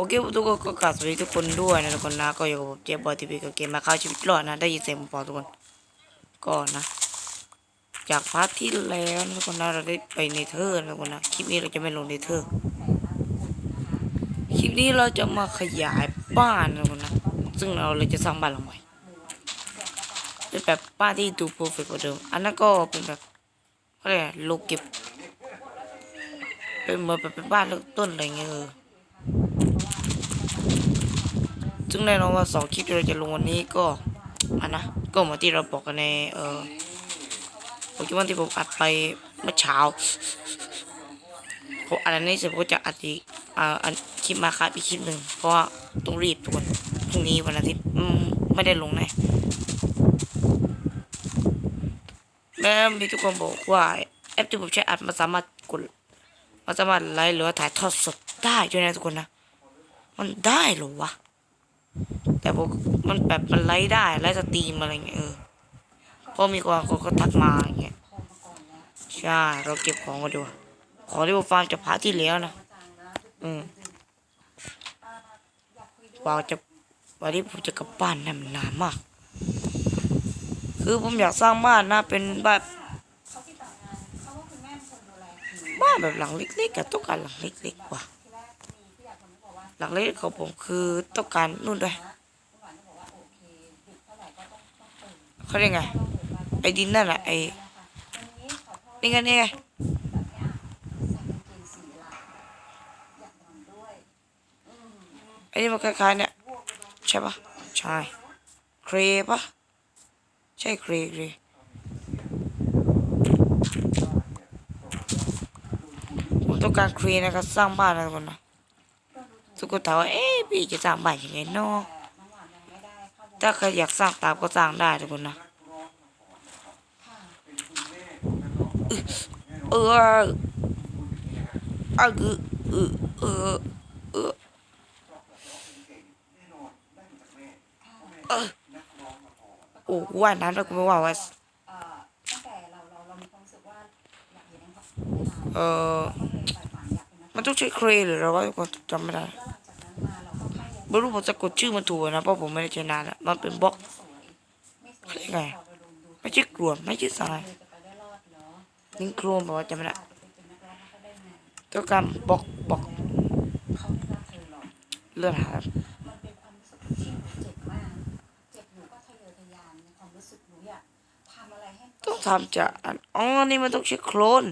โอเคทุกคนก็กราบสวัสดีทุกคนด้วยนะทุกคนนะก็อยู่กับผมเจฟบอยทีวีกับเกมมาเข้าชีวิตรอดนะได้ยินเสียงผมเปล่าทุกคนก็นะ จากพาร์ทที่แล้วนะทุกคนนะเราได้ไปเนเธอร์นะทุกคนนะคลิปนี้เราจะไม่ลงเนเธอร์คลิปนี้เราจะมาขยายบ้านนะทุกคนนะซึ่งเราเลยจะสร้างบ้านหลังใหม่เป็นแบบบ้านที่ดูเพอร์เฟกต์กว่าเดิมอันนั้นก็เป็นแบบอะไรยกโลเก็บเป็นเหมือนแบบเป็นบ้านเริ่มต้นอะไรเงี้ยเออ ซึ่งแน่นอนว่าสองคลิปที่เราจะลงวันนี้ก็อันนะ ก็เหมือนที่เราบอกกันในเอ่อโปเกมอนที่ผมอัดไปเมื่อเช้าผมอัดอันนี้เสร็จผมก็จะอัดอีกอ่าอันคลิปมาครับอีกคลิปหนึ่งเพราะว่าต้องรีบทุกคนพรุ่งนี้วันอาทิตย์ไม่ได้ลงแน่แม่มีทุกคนบอกว่าแอปที่ผมใช้อัดมันสามารถกดมันสามารถไลฟ์หรือว่าถ่ายทอดสดได้ด้วยนะทุกคนนะ มันได้หรอวะ แต่ผมมันแบบมันไลฟ์ได้ไลฟ์สตรีมอะไรเงี้ยเออพราะมีคนเขาก็ทักมาอย่างเงี้ยใช่เราเก็บของกันดูของที่ผมฟาร์มจากพาร์ทที่แล้วนะอืมว่าจะวันนี้ผมจะกลับบ้านนานนานมาก คือผมอยากสร้างบ้านนะเป็นแบบบ้านแบบหลังเล็กๆกับต้องการหลังเล็กๆกว่า หลังเล็กของผมคือต้องการนู่นด้วยเขาเรียกไงไอ้ดินนั่นแหละไอ้นี่ไงนี่ไงไอ้นี่มันคล้ายๆเนี่ยใช่ปะใช่เครปะใช่เครเครผมต้องการเครนะครับสร้างบ้านนะทุกคนนะ ทุกคนถามว่าเอ๊ะพี่จะสร้างบ้านยังไงเนาะถ้าใครอยากสร้างตามก็สร้างได้ทุกคนนะเออเออเออเออเออเออโอ้ว่ายน้ำแล้วกูไม่ว่าว่าเออตั้งแล้วเออก็เลยฝ่ายฝันอยากเป็นนักมันต้องใช้เครนหรือเราว่าก็จำไม่ได้ ไม่รู้ผมจะกดชื่อมันถูกนะเพราะผมไม่ได้ใช้นานแล้วมันเป็นบล็อกอะไรไงไม่ใช่กลัวไม่ใช่ทรายนิ่งโครมบอกว่าจำไม่ได้ตัวกรรมบล็อกบล็อกเลือดหาต้องทำจะอ๋อนี่มันต้องใช้โคลน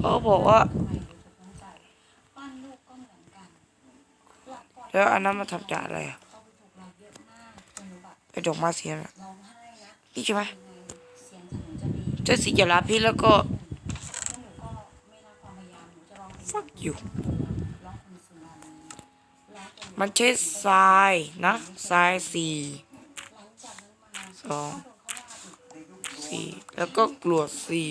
เขาบอกว่าแล้วอันนั้นมาทำจากอะไรอะไปดอกมาเสียนะพี่ใช่ไหมเจ้าสีจะรับพี่แล้วก็ฟักอยู่ มันใช้ทรายนะทรายสี่สองสี่แล้วก็กลัวสี่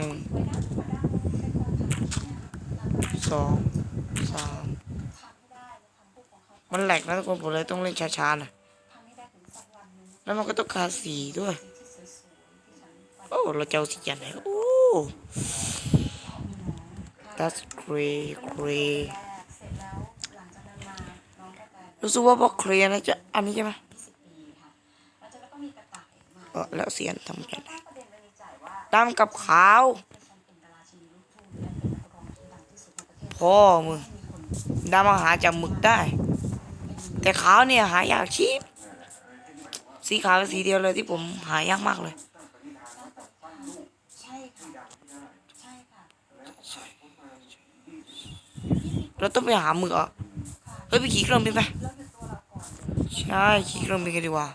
หนึ่งไปด้านไปด้านเป็นคนทำเนี่ยเราก็สองสามทำให้ได้แล้วทำพวกของเขามันแหลกนะทุกคนผมเลยต้องเล่นช้าๆหน่อยทำให้ได้ถึงสักวันหนึงแล้วมันก็ต้องการสีด้วยที่สวยๆที่ฉันไปโอ้ เราจะเอาสีจันไหนโอ้ that's great great แรกเสร็จแล้วหลังจากนั้นมาน้องก็กลายเป็นรู้สึกว่าบล็อกเคลียร์นะจะอันนี้ใช่ไหมยี่สิบปีค่ะหลังจากนั้นก็มีกระต่ายมาเออแล้วเสียนทำกันไหน ตั้งประเด็นไว้ในใจว่าดำกับขาวให้ฉันเป็นดาราชีลูกทุ่งและเป็นนักร้องที่ดังที่สุดในประเทศพ่อมึงมีคนดำมาหาจากหมึกได้ แต่ขาวเนี่ยหายากชิบสีขาวเป็นสีเดียวเลยที่ผมหายากมากเลยใช่ค่ะใช่ค่ะเราต้องไปหาหมึกอะเฮ้ยไปขี่เครื่องบินไปแล้วหยุดตัวเราก่อนใช่ขี่เครื่องบินกันดีกว่า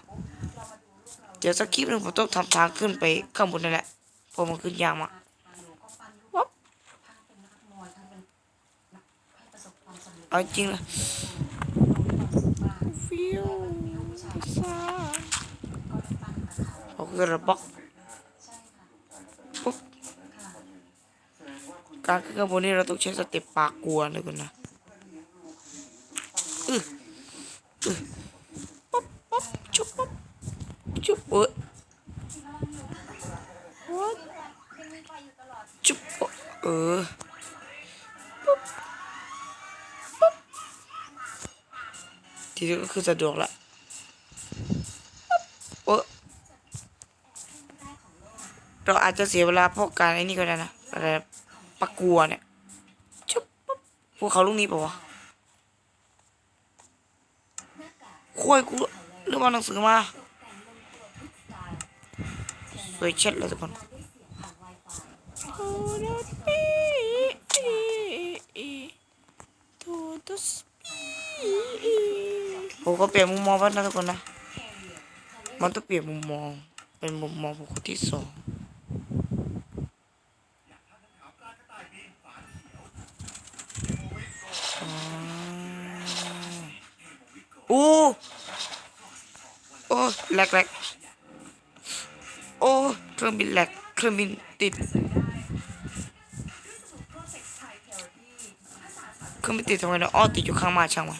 เดี๋ยวสักคลิปหนึงผมต้องทำทางขึ้นไปข้างบนนั่นแหละ เพราะมันขึ้นยากมากทางหนูก็ปั้นลูกวับทั้งเป็นนักมวยทั้งเป็นนักให้ประสบความสำเร็จเอาจริงเลยเรามีความสุขมากฟิวมีลูกผู้ชายซ่าก็ได้ปั้นกับเขาเอาคือระบล็อกใช่ค่ะปุ๊บค่ะการขึ้นข้างบนนี้เราต้องใช้สเต็ปปากกลัวเลยคุณนะอืออือป๊บป๊บชุบป๊บชุบเอ้ย เออทีนี้ก็คือสะดวกละเออเราอาจจะเสียเวลาพรกการไอ้นี่ก็ได้นะอะไรปะกัวเนี่ยชุบพวกเขาลูกนี้ป่าวะคุยกูเรื่องมาหนังสือมาสวยเช็ดเลยทุกคน ผมก็เปลี่ยนมุมมองบ้างนะทุกคนนะ มันต้องเปลี่ยนมุมมอง เป็นมุมมองของคนที่สองอ่าโอ้โอ้แหลกแหลกโอ้เครื่องบินแหลกเครื่องบินติดเครื่องบินติดทำไมเนาะอ้อติดอยู่ข้างมาช่างมัน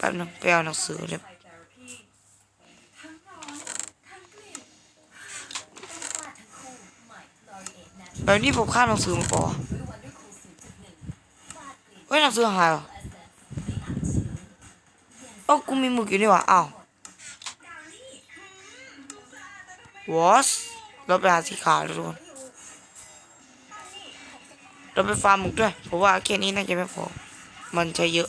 แป๊บนึงไปเอาหนังสือเลยแบบนี้ผมค่าหนังสือมาปะวะเฮ้ยหนังสือหายเหรอเอ้กูมีหมึกอยู่นี่หว่าอ้าว was เราไปหาสีขาวแล้วทุกคนเราไปฟาร์มหมึกด้วยเพราะว่าแค่นี้น่าจะไม่พอมันใช้เยอะ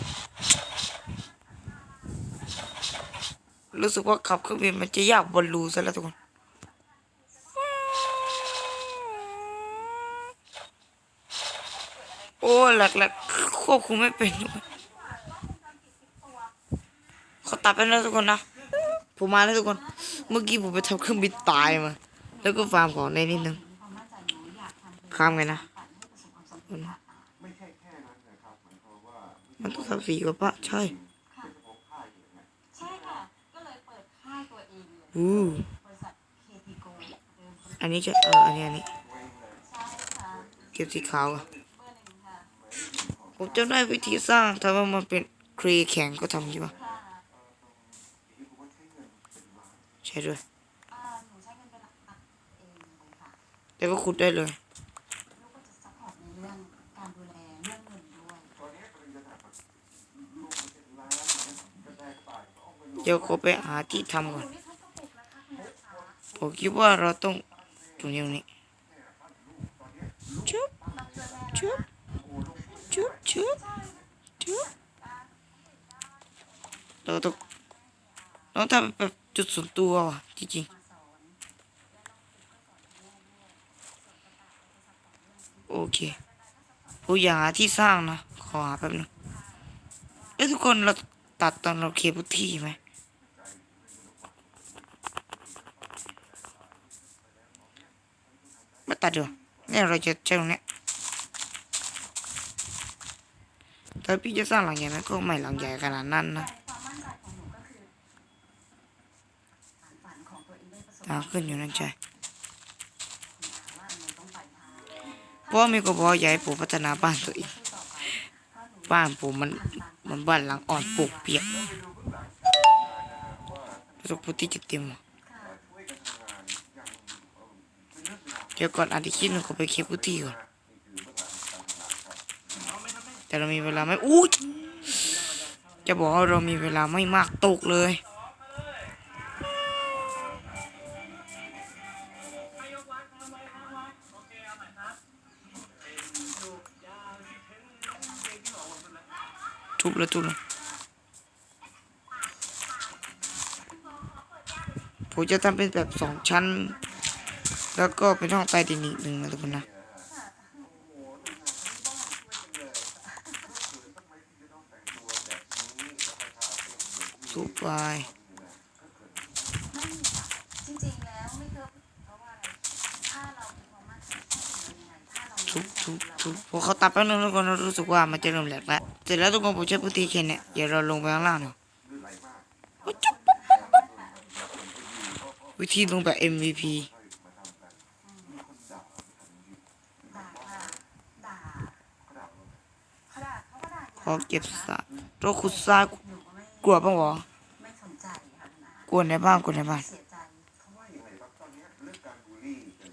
รู้สึกว่าขับเครื่องบินมันจะยากบอลลูซะแล้วทุกคนโอ้หลักแหลกควบคุมไม่เป็นด้วยขอตัดไปนะทุกคนนะผมมาแล้วทุกคน เมื่อกี้ผมไปทำเครื่องบินตายมา แล้วก็ฟาร์มของในนิดนึงข้ามไงนะ มันต้องทำสีกับปะใช่ ใช่ค่ะ ก็เลยเปิดค่ายตัวเอืมอันนี้จะเอออันนี้อันนี้เก็บสีขาวผมจำได้วิธีสร้างถ้าว่ามันเป็นครีแข็งก็ทำใช่ปะใช่ด้วยแต่ก็ขุดได้เลยเดี๋ยวขอไปหาที่ทำก่อน ผมคิดว่าเราต้องตรงนี้ตรงนี้ชุบชุบชุบชุบชุบเราต้องเราทำแบบจุดส่วนตัวว่ะจริงๆโอเคผมอยากหาที่สร้างนะขอหาแป๊บนึงเอ้ยทุกคนเราตัดตอนเราเคลียร์พื้นที่ไหม ไม่ ตัดดี๋ยวเนี่ยเราจะใช้ตรงเนี้ยถ้าพี่จะสร้างหลังใหญ่ไหมก็ไม่หลังใหญ่ขนาดนั้นนะตาขึ้นอยู่นั่นใช่เพราะมีกบอกว่าอยากให้ผมพัฒนาบ้านตัวเองสู้ต่อไปเพราะหนูบ้านผมมันมันบ้านหลังอ่อนปลูกเปียกประสบพื้นที่จะเต็มอะ ค่ะ เดี๋ยวก่อนอาทิตย์คิดหนึ่งก็ไปเคลียร์พื้นที่ก่อน แต่เรามีเวลาไม่อู้จะบอกว่าเรามีเวลาไม่มากตกเลยทุบเลยทุบเลยผมจะทำเป็นแบบสองชั้น แล้วก็เป็นห้องใต้ดินอีกหนึ่งนะทุกคนนะทุบไปไม่มีค่ะจริงๆแล้วไม่เคยเพราะว่าอะไรถ้าเรามีความมั่นใจว่าเรายังไงถ้าเราทุบทุบพอเขาตัดแป๊บนึงทุกคนรู้สึกว่ามันจะเริ่มแหลกแล้วเสร็จแล้วทุกคนผมใช้พื้นที่แค่เนี้ยเดี๋ยวเราลงไปข้างล่างเนาะโอ๊ยวิธีลงแบบ MVP ด่าค่ะด่าเขาด่าเขาก็ด่าขอเก็บสายโรคขุดทรายหนูก็ไม่กลัวปะวะไม่สนใจค่ะนะกลัวในบ้านกลัวในบ้านเสียใจ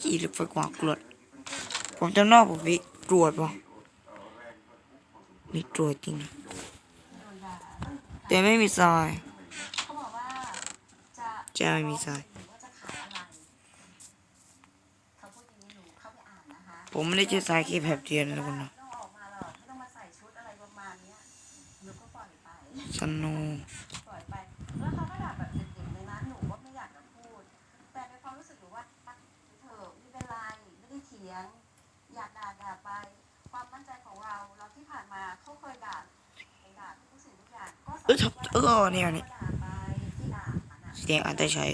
กี่หรือไฟกว่ากรวดผมจำนอกผมวิกรวดปะมีกรวดจริงโดนด่าแต่ไม่มีทรายเขาบอกว่าจะจะไม่มีทรายหรือว่าจะขายอะไรเขาพูดอย่างนี้หนูเข้าไปอ่านนะคะผมไม่ได้เจอทรายแค่แผบเดียวนะทุกคนนะ สโนว์ปล่อยไป แล้วเขาก็ด่าแบบเด็กๆเลยนะหนูก็ไม่อยากจะพูด แต่ในความรู้สึกหนูว่าเถอะไม่เป็นไรไม่ได้เถียง อยากด่าด่าไป ความมั่นใจของเราเราที่ผ่านมาเขาเคยด่าเคยด่าทุกสิ่งทุกอย่างก็เออทับเออเนี่ยนี่ด่าไปที่ด่ามันอะเสียงอาจจะใช้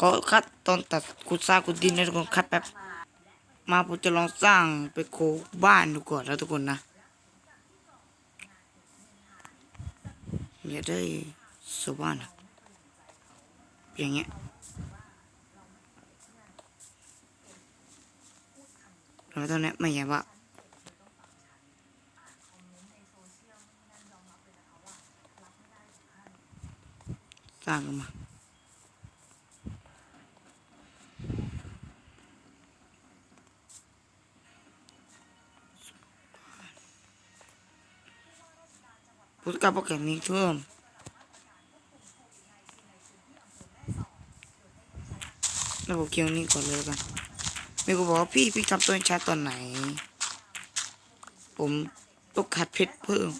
ก็คัดตอนตัดขุดทรายขุดดินนะทุกคนคัดแป๊บมามาผมจะลองสร้างไปโคบ้านดูก่อนแล้วทุกคนนะ อย่าได้สบ้านอะอย่างเงี้ยแล้วตอนนี้ไม่ใหญ่ว่าสร้างกันมา พุทธกับโปรแกรมนี้เพิ่มระบบเคียงนี้ก่อนเลยกันมีคนบอกว่าพี่พี่ทำตัวช้าตอนไหน ผมต้องขัดเพชรเพิ่ม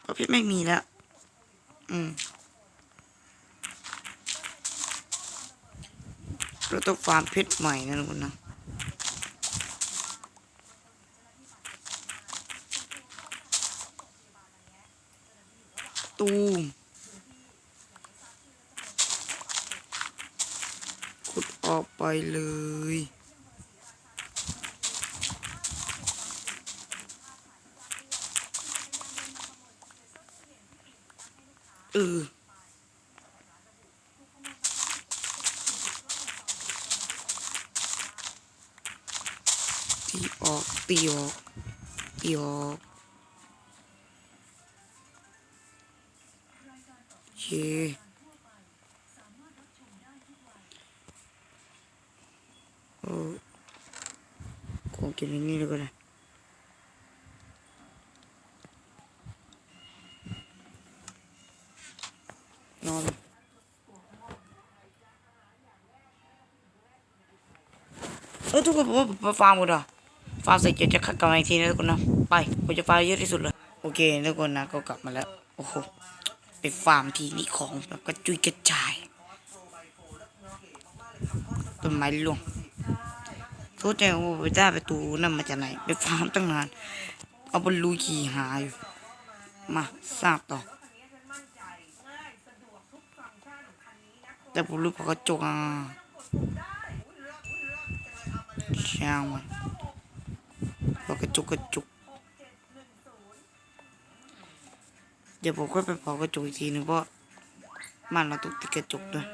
เพราะเพชรไม่มีแล้ว อืมเราต้องฟาร์มเพชรใหม่นะทุกคนนะ ตูมขุดออกไปเลย เออตีออกตีออกตีออก โอเคโอ้ของกินในนี่เลยก็ได้นอนเออทุกคนผมว่าผมฟาร์มกันะฟาร์มเสร็จเดี๋ยวจะขัดกลับมาอีกทีนะทุกคนนะ ไปผมจะฟาร์มเยอะที่สุดเลย โอเคทุกคนนะก็กลับมาแล้ว โอ้โห ไปฟาร์มทีนี่ของแบบกระจุยกระจายต้นไม้ร่วงโทษใจว่าไปได้ประตูนั่นมาจากไหน ไปฟาร์มตั้งนาน เอาบอลลูขี่หาอยู่ มาสร้างต่อ แต่ผมรู้พอกระจกอะช่างมันพอกระจกกระจก เดี๋ยวผมค่อยไปเผากระจกอีกทีนึงเพราะมันเราต้องติดกระจกด้วย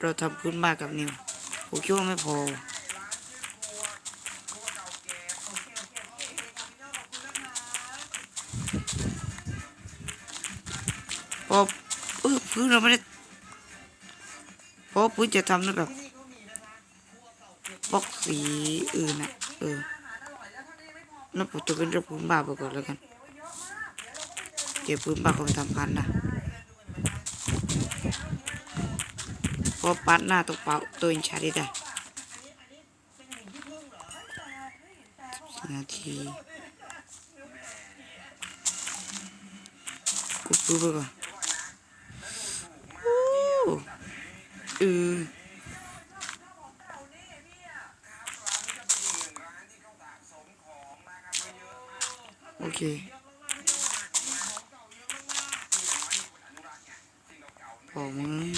เราทำพื้นบ้านกับนิวผมคิดว่าไม่พอพราะเออพื้นเราไม่ได้ ราะพื้นจะทำแบบบล็อกสีอื่นนะเออนั่นผมจะเป็นเรื่องพื้นบ้าไปก่อนแล้วกันเก็บพื้นบ้าก็ไปทำพันนะเพราะปัดหน้าตกเปล่าตัวอินชาได้ได้สิบนาทีกูปื้ไปก่อนอู้ เออโอเคโอ้มึง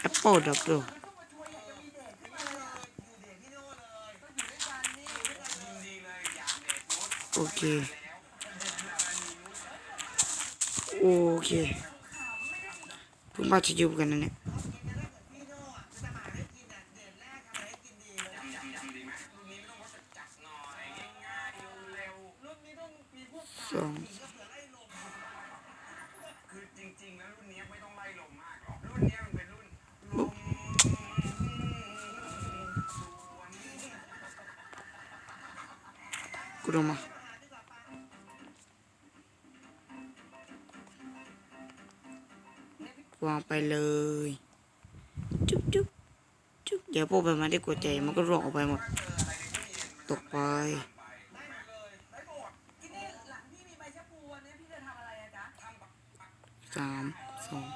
แอปเปิลดับดูโอเค โอเคเพิ่งมาจะยู่กันนะเนี่ย จุ๊บจุ๊บจุ๊บเดี๋ยวพวกใบไม้ที่กดใจมันก็ร่วงออกไปหมด ตกไปสามสอง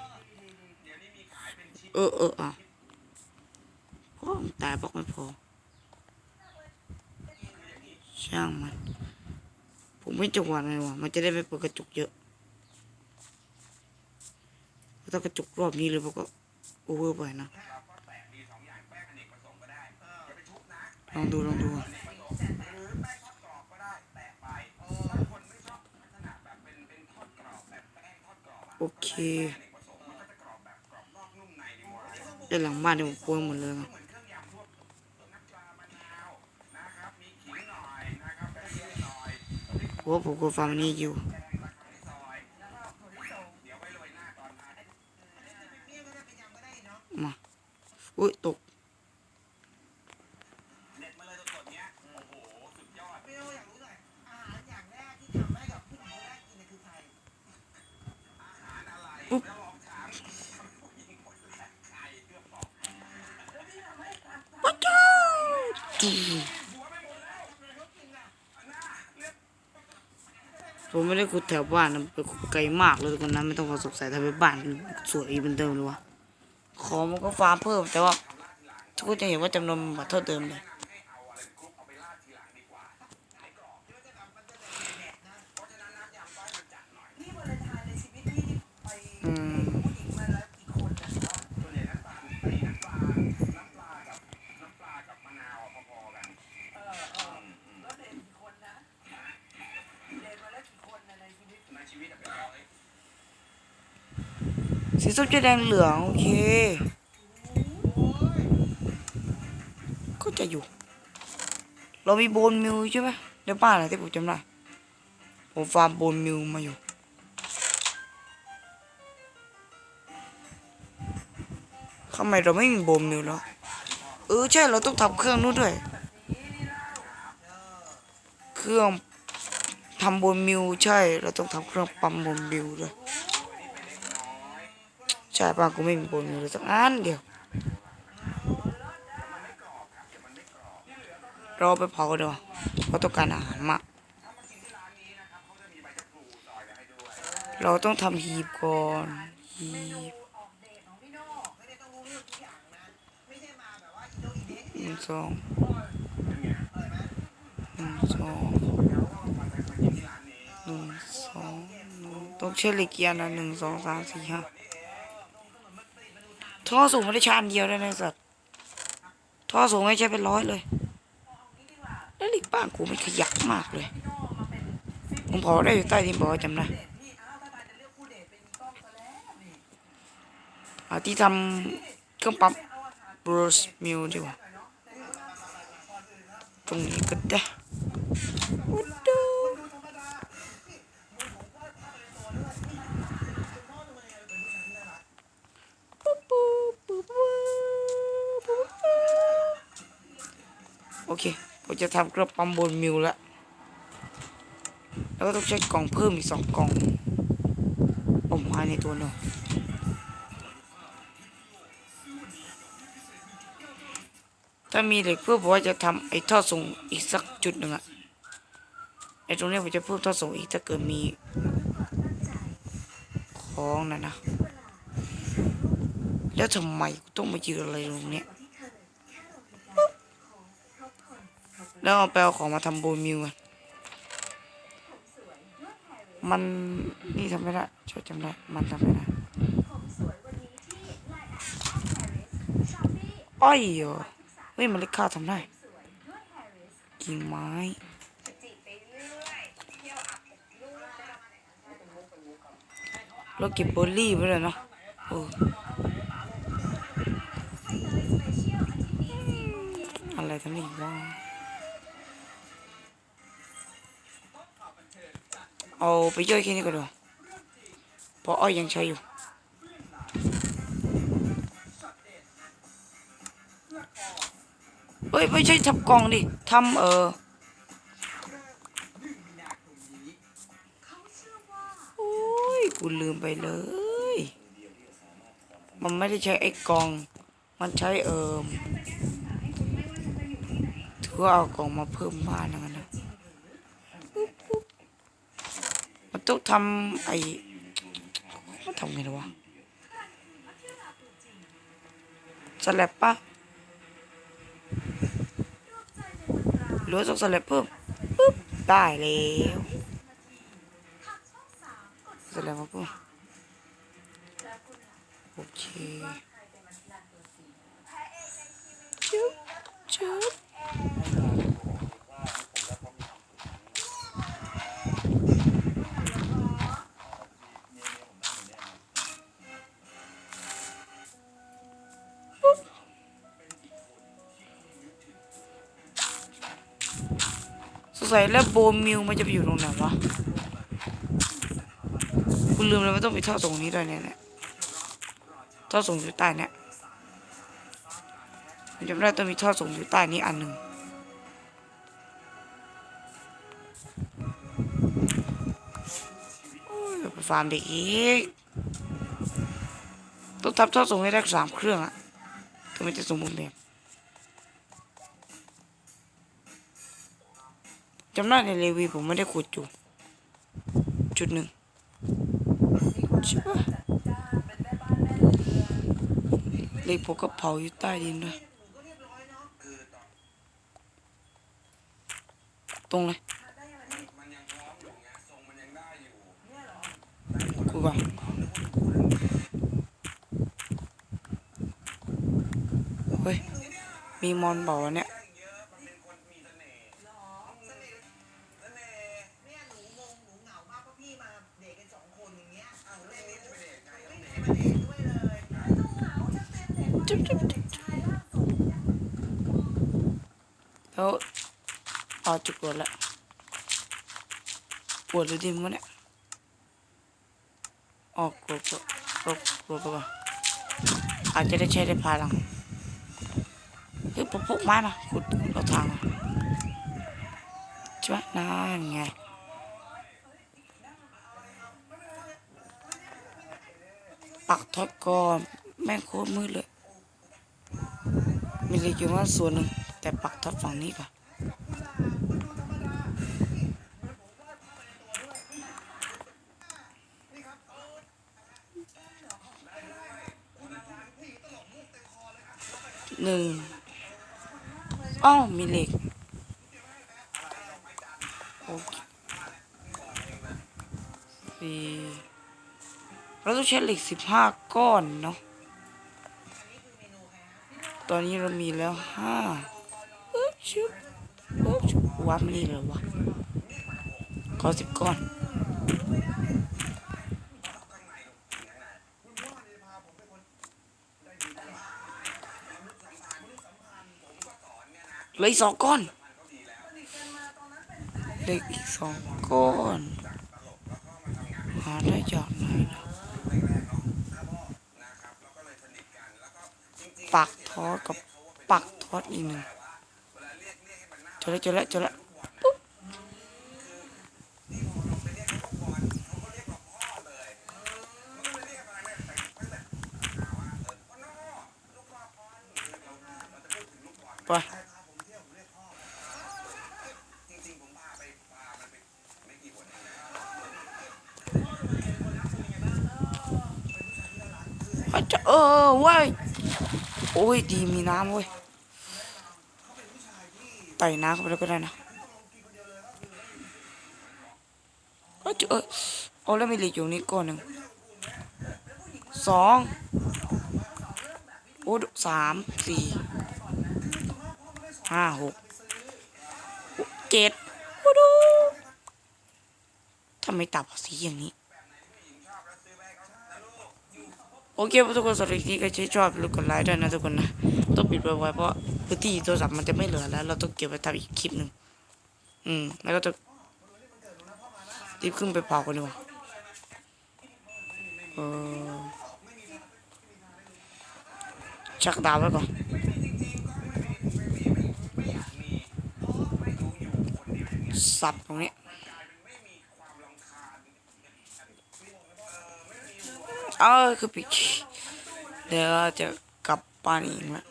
เออเอออะพ่อตายบอกไม่พอ ช่างมัน ผมไม่จังหวะเลยวะมันจะได้ไม่เปิดกระจกเยอะ ถ้ากระจกรอบนี้เลยมันก็โอเวอร์ไปนะเราก็แตะมีสองอย่างแป้งอเนกประสงค์ก็ได้อยนะลองดูลองดูโอเคอเนกประสงค์มันก็จะกรอบแบบกรอบนอกนุ่มในดีกว่าด้านหลังบ้านเนี่ยผมโปรยหมดเลยนะเหมือนเครื่องยำพวกน้ำปลามะนาวนะครับมีขิงหน่อยนะครับกระเทียมหน่อยเพราะว่าผมก็ฟังนี่อยู่ แกงตะไคร้ซอย แล้วก็ถั่วลิสงเดี๋ยวไว้โรยหน้าตอนทาน มา อุ้ยตกเด็ดมาเลยสดๆเนี้ยโอ้โหสุดยอดพี่โออยากรู้หน่อยอาหารอย่างแรกที่ทำให้กับผู้หญิงคนแรกกินเนี่ยคือใครอาหารอะไรอุ๊บแล้วลองถามผู้หญิงคนแรกใครเพื่อบอกว้าจ้าจีหัวไปหมดแล้วทำไมเขากินอะอันน่าเลือกผมไม่ได้ขุดแถวบ้านนะไปขุดไกลมากเลยทุกคนนะไม่ต้องมาสงสัยทำไมบ้านสวยเหมือนเดิมเลยวะ ของมันก็ฟาร์มเพิ่มแต่ว่าทุกคนจะเห็นว่าจำนวนมันเท่าเดิมเลย แนะนำให้เอาอะไรคลุกเอาไปราดทีหลังดีกว่าให้กรอบเพราะฉะนั้นน้ำยำต้อยมันจัดหน่อย พี่วาเลนไทน์ในชีวิตพี่ไป อืม ผู้หญิงมาแล้วกี่คนนะ ส่วนใหญ่น้ำตาลไอ้น้ำปลา น้ำปลากับน้ำปลากับมะนาวอะพอๆกัน เออเออแล้วเดทกี่คนนะเดทมาแล้วกี่คนนะในชีวิต ในชีวิตอะเป็นร้อย สีส้มจะแดงเหลืองโอเคก็จะอยู่ เรามีโบนมิวใช่ไหมในบ้านอะไรที่ผมจำได้ผมฟาร์มโบนมิวมาอยู่ทำไมเราไม่มีโบนมิวแล้วเออใช่เราต้องทำเครื่องนู้นด้วย เครื่องทำโบนมิวใช่ เราต้องทำเครื่องปั๊มโบนมิวด้วย ช่ป่ะกูไม่มีโบมิวเลยสักอันเดียวเราเอไปเผาเดี๋ยวาเพราะต้องการอาหารมากเราต้องทำหีบก่อนหีบหนึ่งสองหนึ่งสองหนึ่งสองต้องเชื่อเลขเกียร์นะหนึ่งสองสามสี่ห้า ท่อสูงไม่ได้ชานเดียวได้นะสัตว์ท่อสูงไม่ใช่เป็นร้อยเลยแล้วหล็กบ้านกูมันขยักมากเลยผมเผาได้อยู่ใต้ดินบ่อจำได้เดทพี่อ้าวถ้าตายจะเลือกคู่เดทเป็นะอาที่ทำเครื่องปั๊มบรูซมิวดีกว่าตรงนี้ก็ได้อุดดูปุ๊บปุ๊บปุ๊บปุ๊บปุ๊บปุ๊บ โอเคผมจะทำเครื่องปั๊มบนมิวแล้วแล้วก็ต้องใช้กล่องเพิ่มอีกสองกล่องอมมาในตัวหนึ่งถ้ามีเหล็กเพื่อบอกว่าจะทำไอ้ท่อส่งอีกสักจุดหนึ่งอะไอ้ตรงนี้ผมจะเพิ่มท่อส่งอีกถ้าเกิดมีของนะนะ แล้วทำไมต้องมายืนอะไรตรงนี้ยปุ๊บ แล้วเอาไปเอาของมาทำโบมิวกันมันนี่ทำไม่ได้ช่วยจำได้ มันทำไม่ได้อ้อยเหรอเฮ้ยมันเล็กข้าทำได้ กิ่งไม้เรื่อยเที่ยวเราเก็บเบอร์รี่ไว้เลยเนาะเอออะไรทำได้อีกบ้าง เอาไปย่อยแค่นี้ก็ได้เพราะอ้อยยังใช้อยู่ เฮ้ย ไม่ใช่ทำกล่องดิทำเออโอ้ย กูลืมไปเลย มันไม่ได้ใช้ไอ้กล่อง มันใช้เอิมถือเอากล่องมาเพิ่มบ้านแล้วกันนะปุ๊บปุ๊บ มันต้องทำไอ้มันทำไงนะวะสลับปะหรือว่าต้องสลับเพิ่มปุ๊บได้แล้วสลับมาเพิ่มโอเคจุ๊บจุ๊บ สงสัยแล้วโบมิวมันจะไปอยู่ตรงไหนวะคุณลืมเลยว่าต้องมีท่อส่งนี้ด้วยเนี่ยเนี่ยท่อส่งอยู่ใต้เนี่ยผมจำได้ต้องมีท่อส่งอยู่ใต้นี้อันหนึ่งโอ้ยไปฟาร์มเด็กอีกต้องทำท่อส่งให้ได้สามเครื่องอะถึงมันจะสมบูรณ์แบบ จำได้ในเรวีผมไม่ได้ขุดอยู่ จุดหนึ่งใช่ปะเล็กผมก็เผาอยู่ใต้ดินด้วย ตรงเลยกูก่อนเฮ้ย มีมอนบอกว่าเนี่ย อาจุดปวดละปวดหรือดิมวะเนี่ยออกปวดปวดปวดปวดปวดอาจจะได้ใช้ได้พาลังเฮ้ยพกพกไม้มาขุดเอาทางมาใช่ไหมนั่นไงปักทอดกอนแม่งโคตรมืดเลย มีเหล็กอยู่ว่าส่วนหนึ่งแต่ปักทอดฝั่งนี้ก่อน หนึ่งอ้าวมีเหล็กโอเคสี่เราต้องใช้เหล็กสิบห้าก้อนเนาะตอนนี้เรามีแล้วห้าชุบชุบวัดไม่นี่เลยวะขอสิบก้อน เหลืออีกสองก้อนเหลืออีกสองก้อนหาได้จากไหนนะปักทอดกับปักทอดอีกหนึ่งเจอแล้วเจอแล้วเจอแล้วปุ๊บไป จริงๆผมพาไปพามันไปไม่กี่คนเองนะ อาจจะเอ อ้ยโอ้ยดีมีน้ำเว้ยต่น้าเข้าไปแล้วก็ได้นะเอยเอยเอาแล้วมีเหล็กอยู่นี่ก้อนหนึ่งสองโอ้สามสี่ห้าหกเจ็ดโอ้ดูทำไมตับสีอย่างนี้ โอเคทุกคนสำหรับคลิปนี้ก็ใช่วยชอบหรือกดไลค์ด้วยนะทุกคนนะต้องปิดไว้เพราะพื้นที่โทรศัพท์มันจะไม่เหลือแล้ว เราต้องเก็บไว้ทำอีกคลิปหนึ่งอืมแล้วก็จะรีบขึ้นไปเผากันดีกว่าเออชักดาวไว้ก่อนสับตรงนี้ เออคือปิดเดี๋ยวจะกลับบ้านเองละ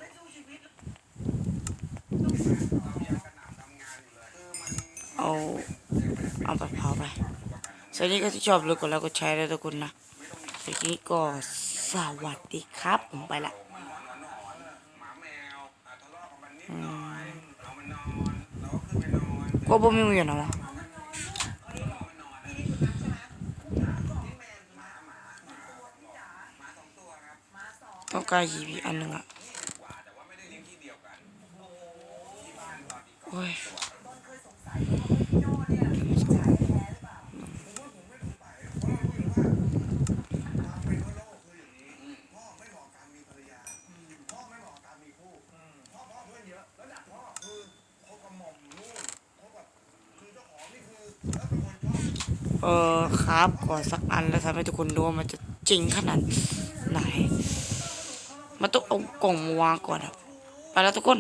เอาเอาไปเผาไปสวัสดีก็ที่ชอบเลยกดแล้วก็แชร์ด้วยทุกคนนะสวัสดีก็สวัสดีครับ ผมไปละหมาแมวอะทะเลาะกับมันนิดหน่อยเอามันนอนเราก็ขึ้นไปนอนก็บ่มีอยู่นะวะ หมาสองตัวครับ ต้อง การหีบอีกอันหนึ่งอะเฮ้ยเออีกโอ้ยเหมาะกับการมีภรรยาพ่อไม่เหมาะกับกอพ่อเพื่อนเยอะแล้วดักพ่อคือคบกับของนี่คือแล้วเป็นคนชอบเออครับก่อนสักอันแล้วทำให้ทุกคนดูว่ามันจะจริงขนาดไหน กล่องมาวางก่อนครับ ไปแล้วทุกคน